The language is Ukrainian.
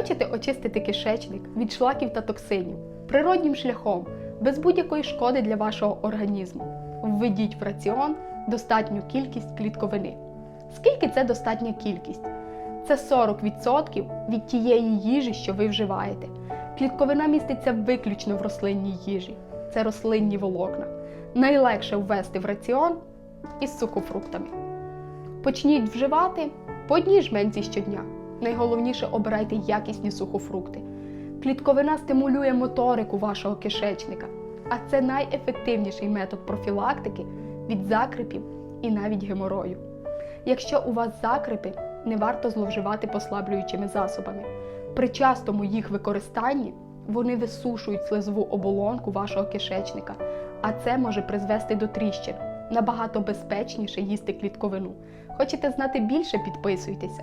Хочете очистити кишечник від шлаків та токсинів природнім шляхом, без будь-якої шкоди для вашого організму. Введіть в раціон достатню кількість клітковини. Скільки це достатня кількість? Це 40% від тієї їжі, що ви вживаєте. Клітковина міститься виключно в рослинній їжі. Це рослинні волокна. Найлегше ввести в раціон із сухофруктами. Почніть вживати по одній жменці щодня. Найголовніше обирайте якісні сухофрукти. Клітковина стимулює моторику вашого кишечника, а це найефективніший метод профілактики від закрипів і навіть геморою. Якщо у вас закрипи, не варто зловживати послаблюючими засобами. При частому їх використанні вони висушують слизову оболонку вашого кишечника, а це може призвести до тріщин. Набагато безпечніше їсти клітковину. Хочете знати більше? Підписуйтеся.